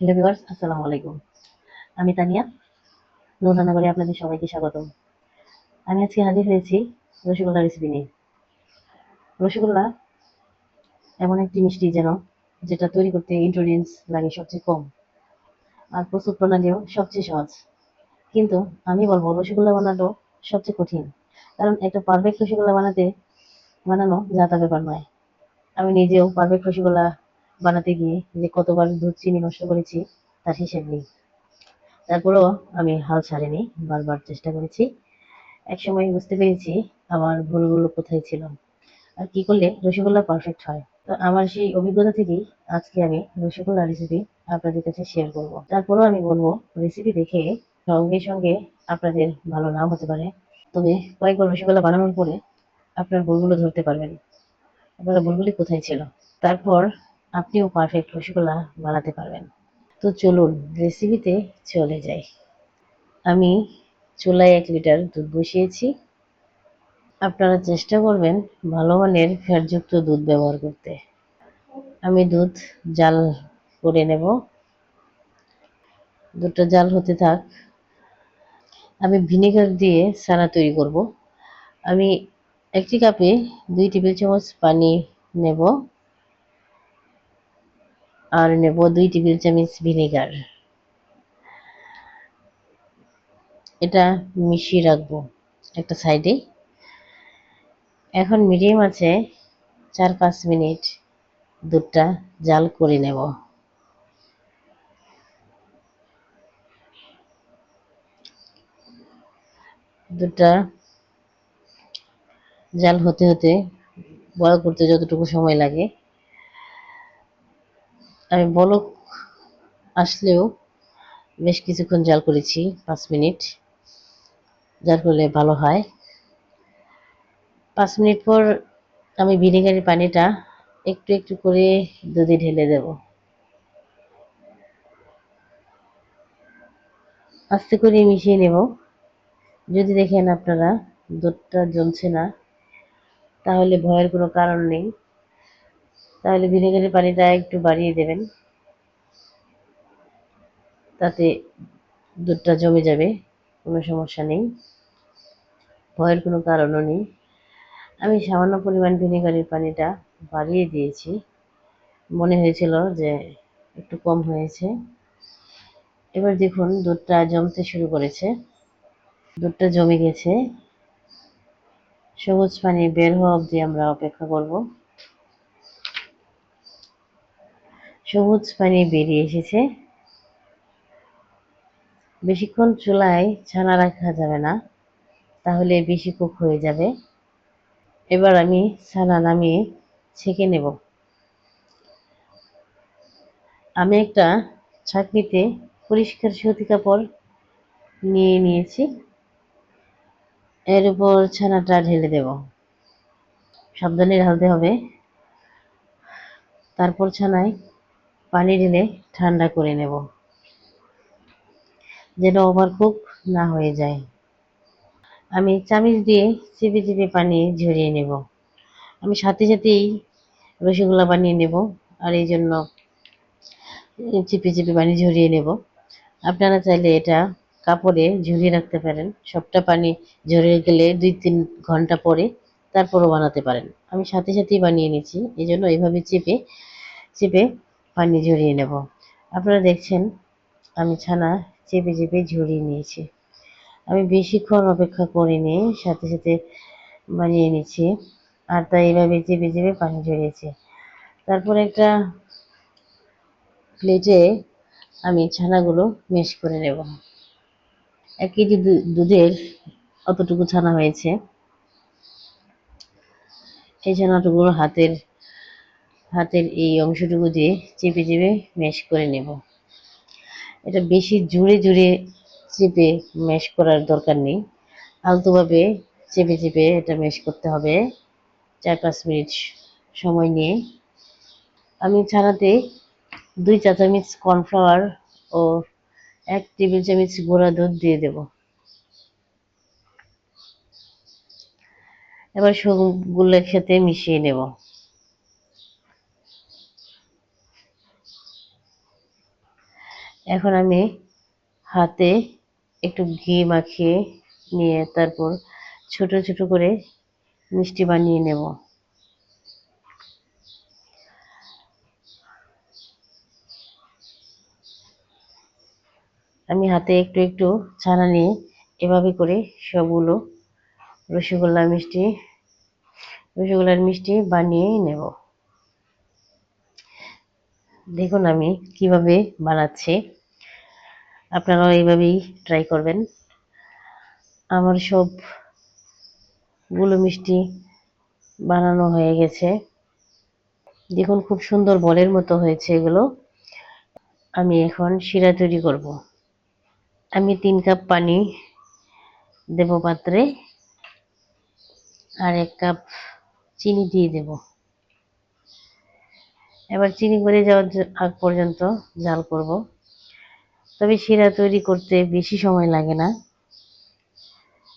Hello viewers, আসসালামু আলাইকুম। আমি তানিয়া, নূর রান্নাঘরে আপনাদের সবাইকে স্বাগতম। আমি আজকে হাজির হয়েছি রসগোল্লা রেসিপি নিয়ে। রসগোল্লা এমন একটি মিষ্টি যেন, যেটা তৈরি করতে ইনগ্রিডিয়েন্টস লাগে সবচেয়ে কম আর প্রস্তুত প্রণালীও সবচেয়ে সহজ। কিন্তু আমি বলব, রসগোল্লা বানানো সবচেয়ে কঠিন। কারণ একটা পারফেক্ট রসগোল্লা বানাতে, বানানো যা তা ব্যাপার নয়। আমি নিজেও পারফেক্ট রসগোল্লা বানাতে গিয়ে যে কতবার দুধ চিনি নষ্ট করেছি, তার হিসেব নেই। তারপরেও আমি হাল ছাড়িনি, বারবার চেষ্টা করেছি। একসময় বুঝতে পেরেছি আমার ভুলগুলো কোথায় ছিল। আর কি করলে রসগোল্লা পারফেক্ট হয়। তো আমার সেই অভিজ্ঞতা থেকেই আজকে আমি রসগোল্লা রেসিপি আপনাদের কাছে শেয়ার করব। তারপরেও আমি বলব রেসিপি দেখে সঙ্গে সঙ্গে আপনাদের ভালো নাও হতে পারে। তবে কয়েকবার রসগোল্লা বানানোর পরে আপনার ভুলগুলো ধরতে পারবেন। আপনার ভুলগুলি কোথায় ছিল? তারপর আপনিও পারফেক্ট রসগোল্লা বানাতে পারবেন। তো চলুন রেসিপিতে চলে যাই। আমি চুলায় এক লিটার দুধ বসিয়েছি। আপনারা চেষ্টা করবেন ভালো মানের ফ্যাটযুক্ত দুধ ব্যবহার করতে। আমি দুধ জাল করে নেব। দুধটা জাল হতে থাক। আমি ভিনেগার দিয়ে সানা তৈরি করব। আমি একটি কাপে দুই টেবিল চামচ পানি নেব। আর নেব দুই টেবিল চামচ ভিনেগার। এটা মিশিয়ে রাখব একটা সাইডে। এখন মিডিয়াম আছে চার পাঁচ মিনিট দুধটা জাল করে নেব। দুধটা জাল হতে হতে বড় করতে যতটুকু সময় লাগে আমি বলক আসলেও বেশ কিছুক্ষণ জাল করেছি, পাঁচ মিনিট। যার ফলে ভালো হয়। পাঁচ মিনিট পর আমি ভিনেগারের পানিটা একটু একটু করে দুধে ঢেলে দেব। আস্তে করে মিশিয়ে নেব। যদি দেখেন আপনারা দুধটা জমছে না, তাহলে ভয়ের কোনো কারণ নেই। তাহলে ভিনেগারের পানিটা একটু বাড়িয়ে দেবেন। তাতে দুধটা জমে যাবে, কোনো সমস্যা নেই। ভয়ের কোনো কারণও নেই। আমি সামান্য পরিমাণ ভিনেগারের পানিটা বাড়িয়ে দিয়েছি। মনে হয়েছিল যে একটু কম হয়েছে। এবার দেখুন, দুধটা জমতে শুরু করেছে। দুধটা জমে গেছে। সবুজ পানি বের হওয়া অবধি আমরা অপেক্ষা করব। সবুজ পানি বেরিয়ে এসেছে। বেশিক্ষণ চুলায় ছানা রাখা যাবে না, তাহলে বেশি কুক হয়ে যাবে। এবার আমি ছানা নামিয়ে ছেঁকে নেব। আমি একটা ছাঁকনিতে পরিষ্কার সুতি কাপড় নিয়ে নিয়েছি। এর উপর ছানাটা ঢেলে দেব। সাবধানে ঢালতে হবে। তারপর ছানায় পানি ঢেলে ঠান্ডা করে নেব, যেন ওভারকুক না হয়ে যায়। আমি চামিচ দিয়ে চিপে চিপে পানি ঝরিয়ে নেব। আমি সাথে সাথেই রসগোল্লা বানিয়ে নেব আর এই জন্য চিপে চিপে পানি ঝরিয়ে নেব। আপনারা চাইলে এটা কাপড়ে ঝরিয়ে রাখতে পারেন। সবটা পানি ঝরিয়ে গেলে দুই তিন ঘণ্টা পরে তারপরও বানাতে পারেন। আমি সাথে সাথেই বানিয়ে নিচ্ছি, এই জন্য এইভাবে চেপে চেপে পানি ঝরিয়ে নেব। আপনারা দেখছেন, আমি ছানা চেপে চেপে ঝরিয়ে নিয়েছি। আমি বেশিক্ষণ অপেক্ষা করিনি সাথে সাথে বানিয়ে নিচ্ছি আর তাই এইভাবে চেপে চেপে পানি ঝরিয়েছি। তারপর একটা প্লেটে আমি ছানাগুলো মেশ করে নেব। এক কেজি দুধের অতটুকু ছানা হয়েছে। এই ছানাটুকু হাতের হাতের এই অংশটুকু দিয়ে চেপে চেপে ম্যাশ করে নেব। এটা বেশি জুড়ে জুড়ে চেপে ম্যাশ করার দরকার নেই। আলতোভাবে চেপে চেপে এটা ম্যাশ করতে হবে। চার পাঁচ মিনিট সময় নিয়ে। আমি ছানাতে দুই চা চামচ কর্নফ্লাওয়ার ও এক টেবিল চামচ গোড়া দুধ দিয়ে দেব। এবার সবগুলো একসাথে মিশিয়ে নেব। এখন আমি হাতে একটু ঘি মাখিয়ে নিয়ে তারপর ছোট ছোট করে মিষ্টি বানিয়ে নেব। আমি হাতে একটু একটু ছানা নিয়ে এভাবে করে সবগুলো রসগোল্লা মিষ্টি, রসগোল্লার মিষ্টি বানিয়ে নেব। দেখুন আমি কীভাবে বানাচ্ছি। আপনারাও এইভাবেই ট্রাই করবেন। আমার সবগুলো মিষ্টি বানানো হয়ে গেছে। দেখুন খুব সুন্দর বলের মতো হয়েছে এগুলো। আমি এখন শিরা তৈরি করব। আমি তিন কাপ পানি দেব পাত্রে আর এক কাপ চিনি দিয়ে দেব। এবার চিনি গলে যাওয়ার আগ পর্যন্ত জাল করব। তবে শিরা তৈরি করতে বেশি সময় লাগে না।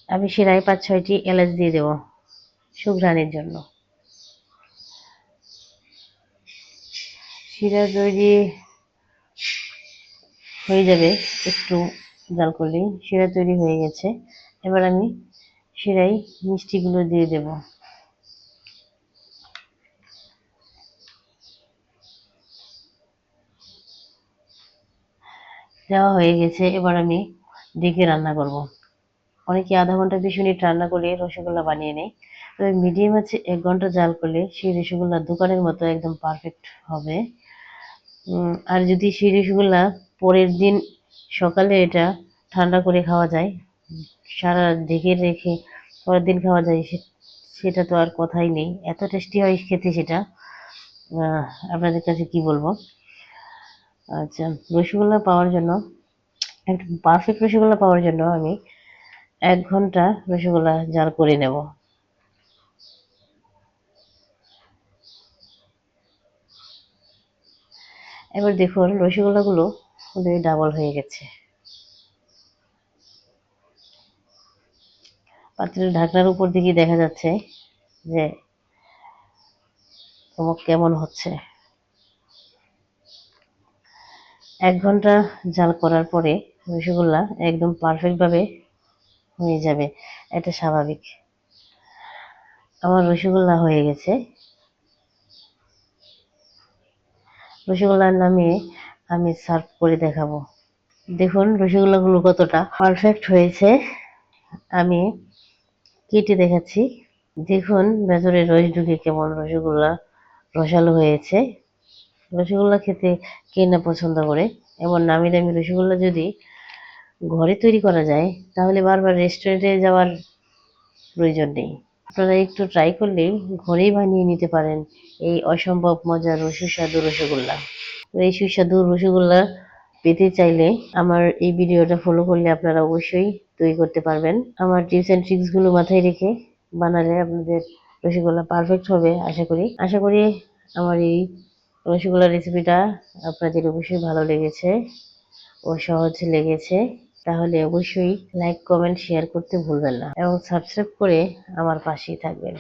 আমি শিরায় পাঁচ, ছয়টি এলাচ দিয়ে দেব সুঘ্রাণের জন্য। শিরা তৈরি হয়ে যাবে, একটু জাল করলেই। শিরা তৈরি হয়ে গেছে। এবার আমি শিরায় মিষ্টিগুলো দিয়ে দেব। দেওয়া হয়ে গেছে, এবার আমি ডেকে রান্না করব। অনেকে আধা ঘণ্টা বিশ মিনিট রান্না করে রসগোল্লা বানিয়ে নেয়। তবে মিডিয়াম আছে এক ঘণ্টা জাল করলে সেই রসগোল্লা দোকানের মতো একদম পারফেক্ট হবে। আর যদি সেই রসগোল্লা পরের দিন সকালে এটা ঠান্ডা করে খাওয়া যায়, সারা ঢেকে রেখে পরের দিন খাওয়া যায় সেটা তো আর কথাই নেই। এত টেস্টি হয় খেতে সেটা। আপনাদের কাছে কি বলব? আচ্ছা রসগোল্লা পাওয়ার জন্য একটা পারফেক্ট রসগোল্লা পাওয়ার জন্য আমি এক ঘণ্টা রসগোল্লা জাল করে নেব। এবার দেখুন রসগোল্লাগুলো ওদের ডাবল হয়ে গেছে। পাত্রের ঢাকনার উপর দিকে দেখা যাচ্ছে যে কেমন হচ্ছে। এক ঘণ্টা জাল করার পরে রসগোল্লা একদম পারফেক্ট ভাবে হয়ে যাবে। এটা স্বাভাবিক। আমার রসগোল্লা হয়ে গেছে। রসগোল্লা নামিয়ে আমি সার্ভ করে দেখাবো। দেখুন রসগোল্লাগুলো কতটা পারফেক্ট হয়েছে। আমি কেটে দেখাচ্ছি। দেখুন ভেতরে রস ঢুকে কেমন রসগোল্লা রসালো হয়েছে। রসগোল্লা খেতে কে না পছন্দ করে? এমন নামি দামি রসগোল্লা যদি ঘরে তৈরি করা যায়, তাহলে বারবার রেস্টুরেন্টে যাওয়ার প্রয়োজন নেই। আপনারা একটু ট্রাই করলেই ঘরেই বানিয়ে নিতে পারেন এই অসম্ভব মজার ও সুস্বাদু রসগোল্লা। এই সুস্বাদু রসগোল্লা পেতে চাইলে আমার এই ভিডিওটা ফলো করলে আপনারা অবশ্যই তৈরি করতে পারবেন। আমার টিপস অ্যান্ড ট্রিক্সগুলো মাথায় রেখে বানালে আপনাদের রসগোল্লা পারফেক্ট হবে, আশা করি। আশা করি আমার এই রসগোল্লা রেসিপিটা আপনাদের অবশ্যই ভালো লেগেছে ও সহজ লেগেছে, তাহলে অবশ্যই লাইক কমেন্ট শেয়ার করতে ভুলবেন না এবং সাবস্ক্রাইব করে আমার পাশেই থাকবেন।